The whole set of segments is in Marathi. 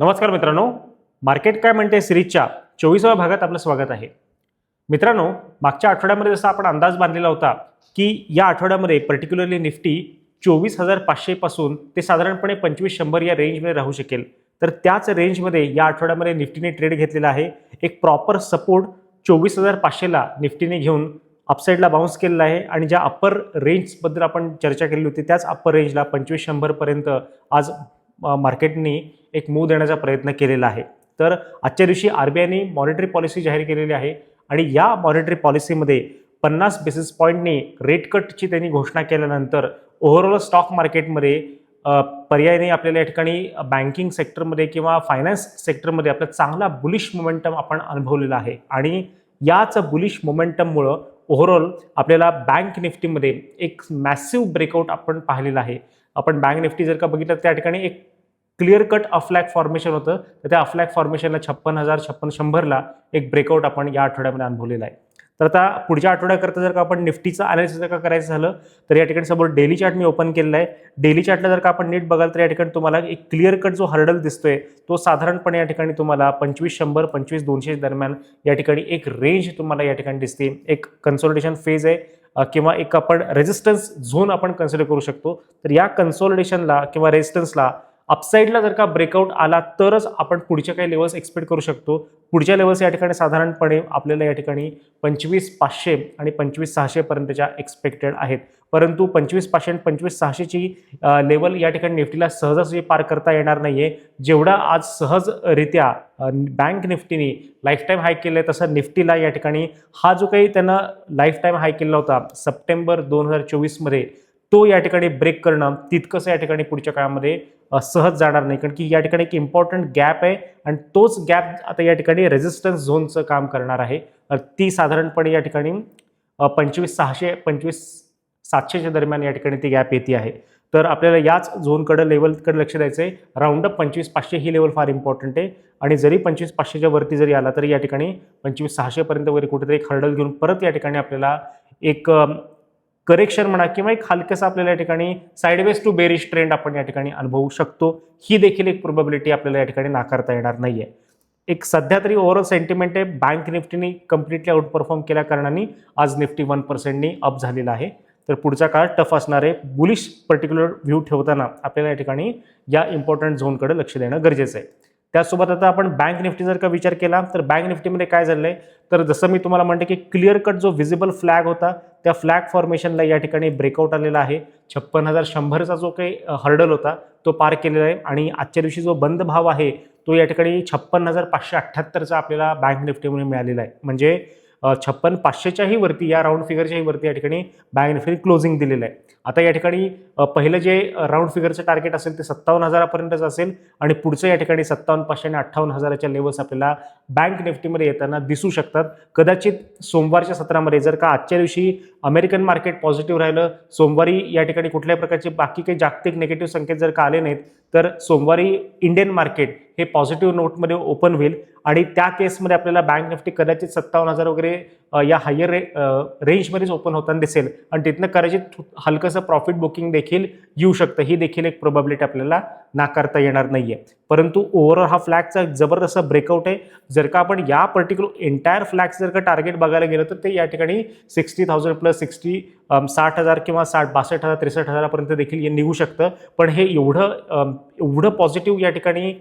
नमस्कार मित्रांनो. मार्केट काय म्हणते सिरीजच्या चोवीसाव्या भागात आपलं स्वागत आहे. मित्रांनो मागच्या आठवड्यामध्ये जसा आपण अंदाज बांधलेला होता की या आठवड्यामध्ये पर्टिक्युलरली निफ्टी चोवीस हजार पाचशेपासून ते साधारणपणे पंचवीस शंभर या रेंजमध्ये राहू शकेल. तर त्याच रेंजमध्ये या आठवड्यामध्ये निफ्टीने ट्रेड घेतलेला आहे. एक प्रॉपर सपोर्ट चोवीस हजार पाचशेला निफ्टीने घेऊन अपसाईडला बाउन्स केलेला आहे. आणि ज्या अप्पर रेंजबद्दल आपण चर्चा केली होती त्याच अप्पर रेंजला पंचवीस शंभरपर्यंत आज मार्केटनी एक मूव देण्याचा प्रयत्न केलेला आहे. तर आजच्या दिवशी आर बी आयने मॉनिटरी पॉलिसी जाहीर केलेली आहे आणि या मॉनिटरी पॉलिसीमध्ये पन्नास बेसिस पॉईंटने रेट कटची त्यांनी घोषणा केल्यानंतर ओव्हरऑल स्टॉक मार्केटमध्ये पर्यायने पर्यायाने आपल्याला या ठिकाणी बँकिंग सेक्टरमध्ये किंवा फायनान्स सेक्टरमध्ये आपला चांगला बुलिश मोमेंटम आपण अनुभवलेला आहे. आणि याच बुलिश मोमेंटममुळं ओव्हरऑल आपल्याला बँक निफ्टीमध्ये एक मॅसिव्ह ब्रेकआउट आपण पाहिलेला आहे. आपण बँक निफ्टी जर का बघितलं तर त्या ठिकाणी एक क्लिअर कट अफ्लॅक फॉर्मेशन होतं. तर त्या अफ्लॅक फॉर्मेशनला छप्पन हजार छप्पन शंभरला एक ब्रेकआउट आपण या आठवड्यामध्ये अनुभवलेला आहे. तर आता पुढच्या आठवड्याकरता जर का आपण निफ्टीचं अनालिसिस जर का करायचं झालं तर या ठिकाणी समोर डेली चार्ट मी ओपन केलेला आहे. डेली चार्टला जर का आपण नीट बघाल तर या ठिकाणी तुम्हाला एक क्लिअर कट जो हर्डल दिसतोय तो साधारणपणे या ठिकाणी तुम्हाला पंचवीस शंभर पंचवीस दोनशे दरम्यान या ठिकाणी एक रेंज तुम्हाला या ठिकाणी दिसते. एक कन्सोलिडेशन फेज आहे किंवा एक आपण रेजिस्टन्स झोन आपण कन्सिडर करू शकतो. तर या कन्सोलिडेशनला किंवा रेजिस्टन्सला अपसाईडला जर का ब्रेकआउट आला तरच आपण पुढच्या काही लेवल्स एक्सपेक्ट करू शकतो. पुढच्या लेवल्स या ठिकाणी साधारणपणे आपल्याला या ठिकाणी पंचवीस पाचशे आणि पंचवीस सहाशेपर्यंतच्या एक्सपेक्टेड आहेत. परंतु पंचवीस पाचशे आणि पंचवीस सहाशेची लेवल या ठिकाणी निफ्टीला सहजासहजी पार करता येणार नाही आहे जेवढा आज सहजरित्या बँक निफ्टीने लाईफटाईम हाय केलं आहे तसं निफ्टीला या ठिकाणी हा जो काही त्यांना लाईफटाईम हाय केला होता सप्टेंबर दोन हजार चोवीसमध्ये तो या ठिकाणी ब्रेक करणं तितकंसं या ठिकाणी पुढच्या काळामध्ये सहज जाणार नाही. कारण की या ठिकाणी एक इम्पॉर्टंट गॅप आहे आणि तोच गॅप आता या ठिकाणी रेजिस्टन्स झोनचं काम करणार आहे. ती साधारणपणे या ठिकाणी पंचवीस सहाशे पंचवीस सातशेच्या दरम्यान या ठिकाणी ती गॅप येते आहे. तर आपल्याला याच झोनकडं लेवलकडे लक्ष द्यायचं आहे राऊंडअप पंचवीस पाचशे ही लेवल फार इम्पॉर्टंट आहे. आणि जरी पंचवीस पाचशेच्या वरती जरी आला तरी या ठिकाणी पंचवीस सहाशेपर्यंत वगैरे कुठेतरी एक हर्डल घेऊन परत या ठिकाणी आपल्याला एक करेक्शन म्हणा किंवा एक हलकंसं आपल्याला या ठिकाणी साईडवेज टू बेरिश ट्रेंड आपण या ठिकाणी अनुभवू शकतो. ही देखील एक प्रोबॅबिलिटी आपल्याला या ठिकाणी नाकारता येणार नाही आहे एक सध्या तरी ओव्हरऑल सेंटिमेंट आहे. बँक निफ्टीने कम्प्लिटली आउट परफॉर्म केल्या कारणाने आज निफ्टी वन पर्सेंटनी अप झालेला आहे. तर पुढचा काळ टफ असणार आहे. बुलिश पर्टिक्युलर व्ह्यू ठेवताना आपल्याला या ठिकाणी या इम्पॉर्टंट झोनकडे लक्ष देणं गरजेचं आहे. त्यासोबत आता आपण बँक निफ्टी जर का विचार केला तर बँक निफ्टीमध्ये काय झालं आहे तर जसं मी तुम्हाला म्हणते की क्लिअर कट जो व्हिजिबल फ्लॅग होता त्या फ्लॅग फॉर्मेशनला या ठिकाणी ब्रेकआउट आलेला आहे. छप्पन हजार शंभरचा जो काही हर्डल होता तो पार केलेला आहे. आणि आजच्या दिवशी जो बंद भाव आहे तो या ठिकाणी छप्पन हजार पाचशे अठ्ठ्याहत्तरचा आपल्याला बँक निफ्टीमुळे मिळालेला आहे. म्हणजे छप्पन पाचशेच्याही वरती या राऊंड फिगरच्याही वरती या ठिकाणी बँक निफ्टीने क्लोजिंग दिलेलं आहे. आता या ठिकाणी पहिलं जे राऊंड फिगरचं टार्गेट असेल ते सत्तावन्न हजारापर्यंतच असेल आणि पुढचं या ठिकाणी सत्तावन्न पाचशे आणि अठ्ठावन्न हजाराच्या लेवल्स आपल्याला बँक निफ्टीमध्ये येताना दिसू शकतात. कदाचित सोमवारच्या सत्रामध्ये जर का आजच्या दिवशी अमेरिकन मार्केट पॉझिटिव्ह राहिलं सोमवारी या ठिकाणी कुठल्याही प्रकारचे बाकी काही जागतिक निगेटिव्ह संकेत जर का आले नाहीत तर सोमवारी इंडियन मार्केट हे पॉझिटिव्ह नोटमध्ये ओपन होईल. आणि त्या केसमध्ये आपल्याला बँक निफ्टी कदाचित सत्तावन्न हजार वगैरे या हायर रे रेंजमध्येच ओपन होताना दिसेल. आणि तिथनं कदाचित हलकंसं प्रॉफिट बुकिंग देखील येऊ शकतं. ही देखील एक प्रोबॅबिलिटी आपल्याला नाकारता येणार नाही आहे परंतु ओव्हरऑल हा फ्लॅगचा जबरदस्त ब्रेकआउट आहे. जर का आपण या पर्टिक्युलर एंटायर फ्लॅग्स जर का टार्गेट बघायला गेलं तर ते या ठिकाणी सिक्स्टी थाउजंड प्लस सिक्स्टी साठ हजार किंवा साठ बासष्ट हजार त्रेसष्ट हजारापर्यंत देखील हे निघू शकतं. पण हे एवढं एवढं पॉझिटिव्ह या ठिकाणी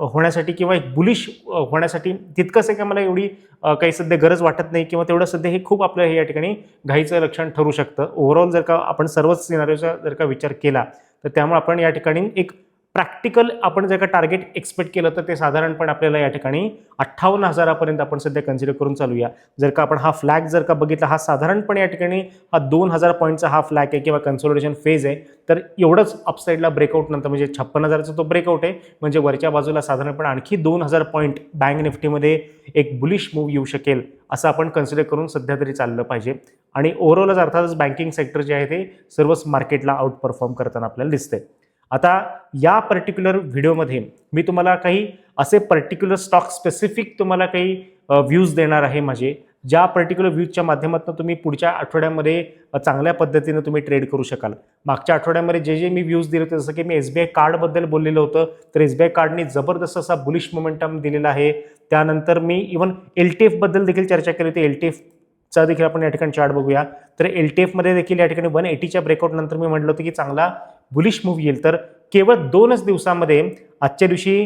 होण्यासाठी किंवा एक बुलिश होण्यासाठी तितकंच आहे का मला एवढी काही सध्या गरज वाटत नाही किंवा तेवढं सध्या हे खूप आपलं हे या ठिकाणी घाईचं लक्षण ठरू शकतं. ओव्हरऑल जर का आपण सर्वच सिनारीचा जर का विचार केला तर त्यामुळे आपण या ठिकाणी एक प्रॅक्टिकल आपण जर का टार्गेट एक्सपेक्ट केलं तर ते साधारणपणे आपल्याला या ठिकाणी अठ्ठावन्न हजारापर्यंत आपण सध्या कन्सिडर करून चालूया. जर का आपण हा फ्लॅग जर का बघितला हा साधारणपणे या ठिकाणी हा दोन हजार पॉईंटचा हा फ्लॅग आहे किंवा कन्सोलिडेशन फेज आहे तर एवढंच अपसाईडला ब्रेकआउट नंतर म्हणजे छप्पन हजाराचा तो ब्रेकआउट आहे. म्हणजे वरच्या बाजूला साधारणपणे आणखी दोन हजार पॉईंट बँक निफ्टीमध्ये एक बुलिश मूव येऊ शकेल असं आपण कन्सिडर करून सध्या तरी चाललं पाहिजे. आणि ओव्हरऑलच अर्थातच बँकिंग सेक्टर जे आहे ते सर्वच मार्केटला आउट परफॉर्म करताना आपल्याला दिसतंय. आता या पर्टिक्युलर व्हिडिओमध्ये मी तुम्हाला काही असे पर्टिक्युलर स्टॉक स्पेसिफिक तुम्हाला काही व्ह्यूज देणार आहे माझे ज्या पर्टिक्युलर व्ह्यूजच्या माध्यमातून तुम्ही पुढच्या आठवड्यामध्ये चांगल्या पद्धतीनं तुम्ही ट्रेड करू शकाल. मागच्या आठवड्यामध्ये जे जे मी व्ह्यूज दिले होते जसं की मी एस बी आय कार्डबद्दल बोललेलं होतं तर एस बी आय कार्डने जबरदस्त असा बुलिश मोमेंटम दिलेला आहे. त्यानंतर मी इवन एल टी एफबद्दल देखील चर्चा केली होती. एल टी एफचा देखील आपण या ठिकाणी चार्ट बघूया. तर एल टी एफमध्ये देखील या ठिकाणी वन एटीच्या ब्रेकआउट नंतर मी म्हटलं होतं की चांगला बुलिश मूव्ह येईल. तर केवळ दोनच दिवसामध्ये आजच्या दिवशी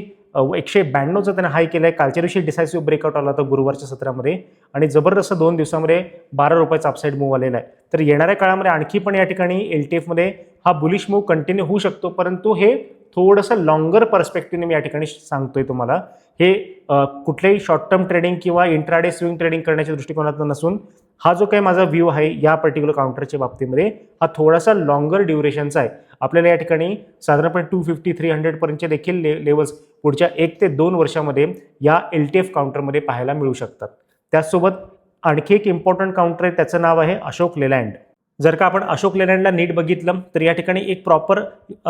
एकशे ब्याण्णवचं त्याने हाय केलं आहे कालच्या दिवशी डिसायसिव्ह ब्रेकआउट आला होता गुरुवारच्या सत्रामध्ये. आणि जबरदस्त दोन दिवसामध्ये बारा रुपयाचा अपसाईड मूव्ह आलेला आहे. तर येणाऱ्या काळामध्ये आणखी पण या ठिकाणी एल टी एफमध्ये हा बुलिश मूव्ह कंटिन्यू होऊ शकतो. परंतु हे थोडंसं लॉंगर पर्स्पेक्टिव्हने मी या ठिकाणी सांगतोय तुम्हाला. हे कुठल्याही शॉर्ट टर्म ट्रेडिंग किंवा इंट्राडे स्विंग ट्रेडिंग करण्याच्या दृष्टिकोनातून नसून हा जो काही माझा व्ह्यू आहे या पर्टिक्युलर काउंटरच्या बाबतीमध्ये हा थोडासा लॉंगर ड्युरेशनचा आहे. आपल्याला या ठिकाणी साधारणपणे टू फिफ्टी थ्री हंड्रेडपर्यंतचे देखील ले लेवल्स पुढच्या एक ते दोन वर्षामध्ये या एल टी एफ काउंटरमध्ये पाहायला मिळू शकतात. त्याचसोबत आणखी एक इम्पॉर्टंट काउंटर आहे त्याचं नाव आहे अशोक लेलँड. जर का आपण अशोक लेलँडला नीट बघितलं तर या ठिकाणी एक प्रॉपर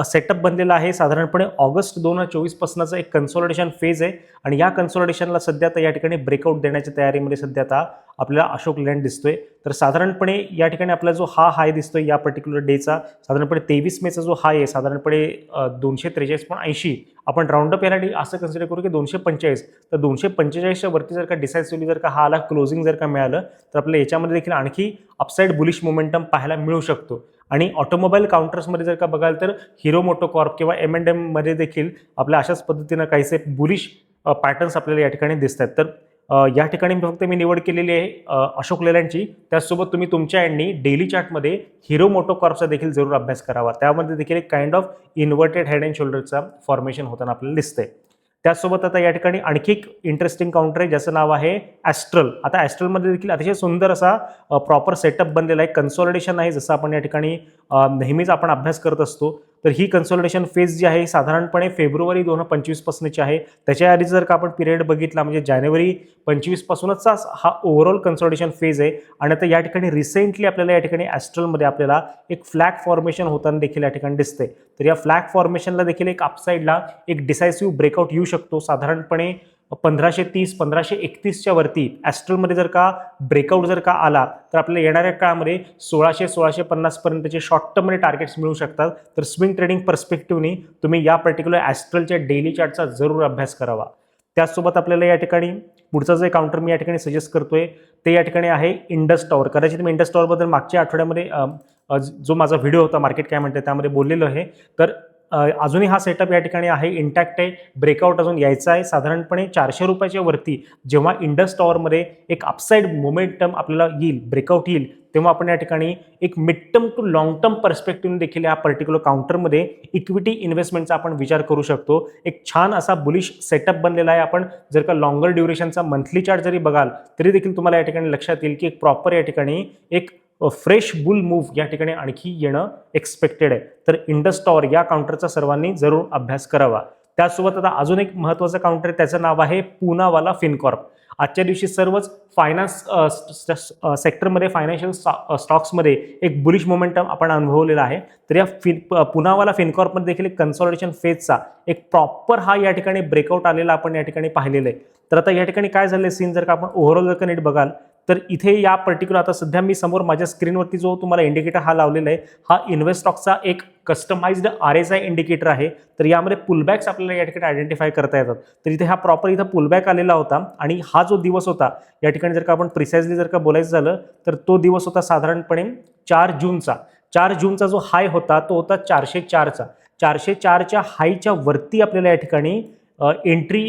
सेटअप बनलेला आहे. साधारणपणे ऑगस्ट दोन हजार चोवीसपासूनचा एक कन्सॉलिडेशन फेज आहे. आणि या कन्सॉलिडेशनला सध्या आता या ठिकाणी ब्रेकआउट देण्याच्या तयारीमध्ये सध्या आता आपल्याला अशोक लेलँड दिसतोय. तर साधारणपणे या ठिकाणी आपला जो हा हाय दिसतोय या पर्टिक्युलर डेचा साधारणपणे तेवीस मेचा जो हाय आहे साधारणपणे दोनशे त्रेचाळीस पण ऐंशी. आपण राऊंडअप याला असं कन्सिडर करू की दोनशे पंचेचाळीस. तर दोनशे पंचेचाळीसच्या वरती जर का डिसायसिव्हली जर का हा आला क्लोजिंग जर का मिळालं तर आपल्याला याच्यामध्ये देखील आणखी अपसाईड बुलिश मोमेंटम पाहायला मिळू शकतो. आणि ऑटोमोबाईल काउंटर्समध्ये जर का बघाल तर हिरो मोटोकॉर्प किंवा एम अँड एममध्ये देखील आपल्या अशाच पद्धतीनं काहीसे बुलिश पॅटर्न्स आपल्याला या ठिकाणी दिसत आहेत तर या ठिकाणी फक्त मी निवड केलेली आहे अशोक लेलँडची. त्याचसोबत तुम्ही तुमच्या यांनी डेली चार्टमध्ये हिरो मोटोकॉर्पचा देखील जरूर अभ्यास करावा. त्यामध्ये देखील एक kind of inverted head and शोल्डरचा formation होताना आपल्याला दिसतंय. त्याचसोबत आता या ठिकाणी आणखी एक इंटरेस्टिंग काउंटर आहे ज्याचं नाव आहे ॲस्ट्रल आता ॲस्ट्रलमध्ये देखील अतिशय सुंदर असा प्रॉपर सेटअप बनलेला आहे. कन्सॉलिडेशन आहे जसं आपण या ठिकाणी नेहमीच आपण अभ्यास करत असतो. तर ही कन्सॉलिडेशन फेज जी आहे साधारणपणे फेब्रुवारी दोन हजार पंचवीसपासूनची आहे. त्याच्या आधी जर का आपण पिरियड बघितला म्हणजे जानेवारी पंचवीसपासूनचा हा ओव्हरऑल कन्सॉलिडेशन फेज आहे. आणि आता या ठिकाणी रिसेंटली आपल्याला या ठिकाणी ॲस्ट्रलमध्ये आपल्याला एक फ्लॅग फॉर्मेशन होताना देखील या ठिकाणी दिसते तर या फ्लॅग फॉर्मेशनला देखील एक अपसाईडला एक डिसायसिव्ह ब्रेकआउट येऊ शकतो. साधारणपणे पंधराशे तीस पंधराशे एकतीसच्या वरती ॲस्ट्रलमध्ये जर का ब्रेकआउट जर का आला तर आपल्याला येणाऱ्या काळामध्ये सोळाशे सोळाशे पन्नासपर्यंतचे शॉर्ट टर्ममध्ये टार्गेट्स मिळू शकतात. तर स्विंग ट्रेडिंग पर्स्पेक्टिव्हनी तुम्ही या पर्टिक्युलर ॲस्ट्रलच्या डेली चार्टचा जरूर अभ्यास करावा. त्याचसोबत आपल्याला या ठिकाणी पुढचा जे काउंटर मी या ठिकाणी सजेस्ट करतोय ते या ठिकाणी आहे इंडस टॉवर कदाचित मी इंडस टॉवरबद्दल मागच्या आठवड्यामध्ये जो माझा व्हिडिओ होता मार्केट काय म्हणते त्यामध्ये बोललेलो आहे. तर अजूनही हा सेटअप या ठिकाणी आहे. इंटॅक्ट आहे. ब्रेकआउट अजून यायचा आहे. साधारणपणे चारशे रुपयाच्या वरती जेव्हा इंडस टॉवरमध्ये एक अपसाईड मोमेंटम आपल्याला येईल ब्रेकआउट येईल तेव्हा आपण या ठिकाणी एक mid term to long term perspective देखील या पर्टिक्युलर काउंटरमध्ये इक्विटी इन्व्हेस्टमेंटचा आपण विचार करू शकतो. एक छान असा बुलिश सेटअप बनलेला आहे आपण. जर का लॉंगर ड्युरेशनचा मंथली चार्ट जरी बघाल तरी देखील तुम्हाला या ठिकाणी लक्षात येईल की एक प्रॉपर या ठिकाणी एक फ्रेश बुल मूव्ह या ठिकाणी आणखी येणं एक्सपेक्टेड आहे. तर इंडस्टॉर या काउंटरचा सर्वांनी जरूर अभ्यास करावा. त्यासोबत आता अजून एक महत्त्वाचं काउंटर आहे त्याचं नाव आहे पुनावाला फिनकॉर्प. आजच्या दिवशी सर्वच फायनान्स सेक्टरमध्ये फायनान्शियल स्टॉक्समध्ये एक बुलिश मोमेंटम आपण अनुभवलेला आहे. तर या फिन पुनावाला फिनकॉर्पमध्ये देखील एक कन्सॉलिडेशन फेजचा एक प्रॉपर हा या ठिकाणी ब्रेकआउट आलेला आपण या ठिकाणी पाहिलेलं आहे. तर आता या ठिकाणी काय झालं सीन जर का आपण ओव्हरऑल जर का नीट बघाल तर इथे या पर्टिक्युलर आता सध्या मी समोर माझ्या स्क्रीनवरती जो तुम्हाला इंडिकेटर हा लावलेला आहे हा इन्व्हेस्टॉकचा एक customised R S I indicator आहे. तर यामध्ये पुलबॅक्स आपल्याला या ठिकाणी आयडेंटिफाय करता येतात. तर इथे हा प्रॉपर इथं पुलबॅक आलेला होता आणि हा जो दिवस होता या ठिकाणी जर का आपण प्रिसाइजली जर का बोलायचं झालं तर तो दिवस होता साधारणपणे चार जूनचा. चार जूनचा जो हाय होता तो होता चारशे चारचा. चारशे चारच्या हायच्या वरती आपल्याला या ठिकाणी एंट्री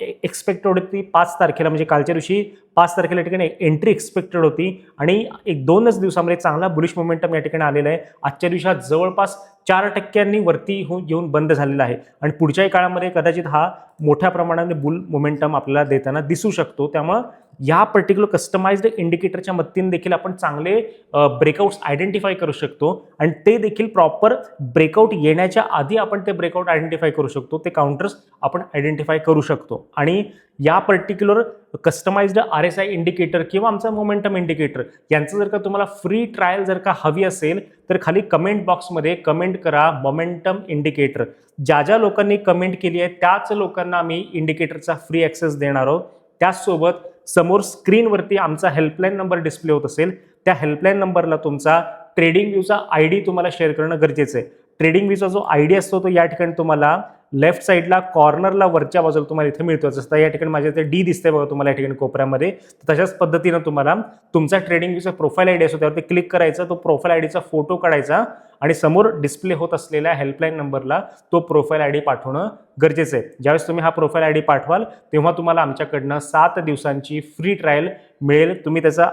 एक्सपेक्टेड होती पाच तारखेला म्हणजे कालच्या दिवशी पाच तारखेला या ठिकाणी एंट्री एक्सपेक्टेड होती. आणि एक दोनच दिवसामध्ये चांगला बुलिश मोमेंटम या ठिकाणी आलेला आहे. आजच्या दिवसात जवळपास चार टक्क्यांनी वरती होऊन येऊन बंद झालेला आहे. आणि पुढच्याही काळामध्ये कदाचित हा मोठ्या प्रमाणाने बुल मोमेंटम आपल्याला देताना दिसू शकतो. त्यामुळं या पर्टिक्युलर कस्टमाइज्ड इंडिकेटरच्या मदतीने देखील आपण चांगले ब्रेकआउट्स आयडेंटिफाय करू शकतो आणि ते देखील प्रॉपर ब्रेकआउट येण्याच्या आधी आपण ते ब्रेकआउट आयडेंटिफाय करू शकतो ते काउंटर्स आपण आयडेंटिफाय करू शकतो. आणि या particular customised R S I indicator किंवा आमचा मोमेंटम इंडिकेटर यांचं जर का तुम्हाला फ्री ट्रायल जर का हवी असेल तर खाली कमेंट बॉक्समध्ये कमेंट करा मोमेंटम इंडिकेटर ज्या ज्या लोकांनी कमेंट केली आहे त्याच लोकांना आम्ही इंडिकेटरचा फ्री ॲक्सेस देणार आहोत. त्याचसोबत समोर स्क्रीनवरती आमचा हेल्पलाईन नंबर डिस्प्ले होत असेल. त्या हेल्पलाईन नंबरला तुमचा ट्रेडिंग व्ह्यूचा आय डी तुम्हाला शेअर करणं गरजेचं आहे. ट्रेडिंग व्ह्यूचा जो आय डी असतो तो या ठिकाणी तुम्हाला लेफ्ट साईडला कॉर्नरला वरच्या बाजूला तुम्हाला इथे मिळतो जसं या ठिकाणी माझ्या इथे डी दिसतंय बघा तुम्हाला या ठिकाणी कोपऱ्यामध्ये. तर तशाच पद्धतीनं तुम्हाला तुमचा ट्रेडिंग व्ह्यूचा प्रोफाईल आय डी असतो त्यावरती क्लिक करायचा तो प्रोफाईल आय डीचा फोटो काढायचा आणि समोर डिस्प्ले होत असलेल्या हेल्पलाईन नंबरला तो प्रोफाईल आय डी पाठवणं गरजेचं आहे. ज्यावेळेस तुम्ही हा प्रोफाईल आय डी पाठवाल तेव्हा तुम्हाला आमच्याकडनं सात दिवसांची फ्री ट्रायल मिळेल. तुम्ही त्याचा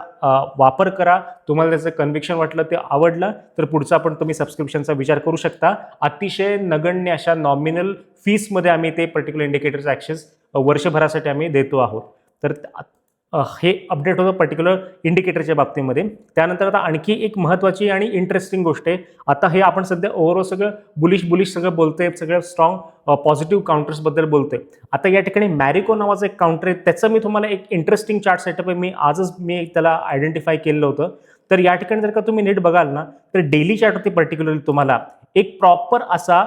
वापर करा. तुम्हाला त्याचं कन्व्हिक्शन वाटलं ते आवडलं तर पुढचा पण तुम्ही सबस्क्रिप्शनचा विचार करू शकता. अतिशय नगण्य अशा नॉमिनल फीसमध्ये आम्ही ते पर्टिक्युलर इंडिकेटर्स ॲक्सेस वर्षभरासाठी आम्ही देतो आहोत. तर हे अपडेट होतं पर्टिक्युलर इंडिकेटरच्या बाबतीमध्ये. त्यानंतर आता आणखी एक महत्त्वाची आणि इंटरेस्टिंग गोष्ट आहे. आता हे आपण सध्या ओव्हरऑल सगळं बुलिश बुलिश सगळं बोलतोय सगळं स्ट्रॉंग पॉझिटिव्ह काउंटर्सबद्दल बोलतोय. आता या ठिकाणी मॅरिको नावाचं एक काउंटर आहे. त्याचं मी तुम्हाला एक इंटरेस्टिंग चार्ट सेटअप आहे. मी आजच मी त्याला आयडेंटिफाय केलेलं होतं. तर या ठिकाणी जर का तुम्ही नीट बघाल ना तर डेली चार्ट होती पर्टिक्युलरली तुम्हाला एक प्रॉपर असा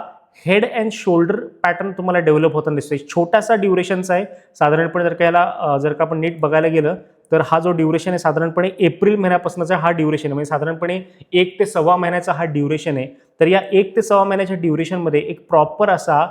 हेड अँड शोल्डर पॅटर्न तुम्हाला डेव्हलप होताना दिसतोय. छोटासा ड्युरेशनचा आहे. साधारणपणे जर का याला जर का आपण नीट बघायला गेलं तर हा जो ड्युरेशन आहे साधारणपणे एप्रिल महिन्यापासूनचा हा ड्युरेशन आहे. म्हणजे साधारणपणे एक ते सव्वा महिन्याचा हा ड्युरेशन आहे. तर या एक ते सव्वा महिन्याच्या ड्युरेशनमध्ये एक प्रॉपर असा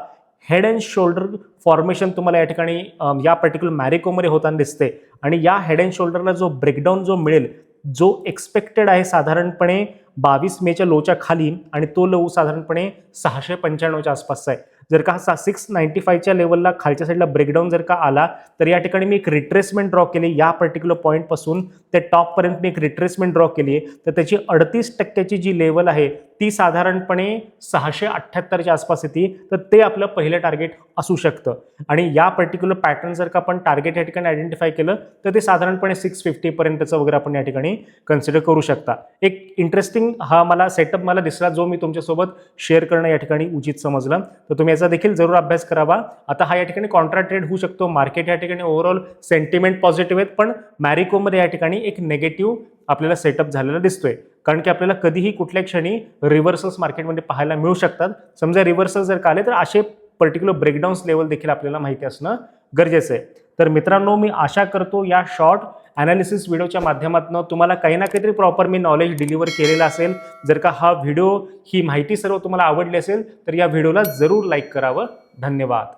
हेड अँड शोल्डर फॉर्मेशन तुम्हाला या ठिकाणी या पर्टिक्युलर मॅरिकोमध्ये होताना दिसते आणि या हेड अँड शोल्डरला जो ब्रेकडाऊन जो मिळेल जो एक्सपेक्टेड आहे साधारणपणे बावीस मेच्या लोच्या खाली आणि तो लो साधारणपणे सहाशे पंच्याण्णवच्या आसपासचा आहे. जर का हा सिक्स नाईन्टी फायच्या लेवलला खालच्या साईडला ब्रेकडाऊन जर का आला तर या ठिकाणी मी एक रिट्रेसमेंट ड्रॉ केली. या पर्टिक्युलर पॉईंटपासून ते टॉपपर्यंत मी एक रिट्रेसमेंट ड्रॉ केली आहे. तर त्याची अडतीस टक्क्याची जी लेवल आहे ती साधारणपणे सहाशे अठ्ठ्याहत्तरच्या आसपास येते. तर ते आपलं पहिलं टार्गेट असू शकतं. आणि या पर्टिक्युलर पॅटर्न जर का आपण टार्गेट या ठिकाणी आयडेंटिफाय केलं तर ते साधारणपणे सिक्स फिफ्टीपर्यंतचं वगैरे आपण या ठिकाणी कन्सिडर करू शकता. एक इंटरेस्टिंग हा मला सेटअप मला दिसला जो मी तुमच्यासोबत शेअर करणं या ठिकाणी उचित समजलं. तर तुम्ही याचा देखील जरूर अभ्यास करावा. आता हा या ठिकाणी कॉन्ट्रॅक्ट ट्रेड होऊ शकतो. मार्केट या ठिकाणी ओव्हरऑल सेंटिमेंट पॉझिटिव्ह आहेत पण मॅरिकोमध्ये या ठिकाणी एक नेगेटिव्ह आपल्याला सेटअप झालेला दिसतोय. कारण की आपल्याला कधीही कुठल्या क्षणी रिव्हर्सल्स मार्केटमध्ये पाहायला मिळू शकतात. समजा रिव्हर्सल्स जर का आले तर असे पर्टिक्युलर ब्रेकडाऊन्स लेवल देखील आपल्याला माहिती असणं गरजेचं आहे. तर मित्रांनो मी आशा करतो या शॉर्ट ॲनालिसिस व्हिडिओच्या माध्यमातून तुम्हाला काही ना काहीतरी प्रॉपर मी नॉलेज डिलिव्हर केलेलं असेल. जर का हा व्हिडिओ ही माहिती सर्व तुम्हाला आवडली असेल तर या व्हिडिओला जरूर लाईक करावं. धन्यवाद.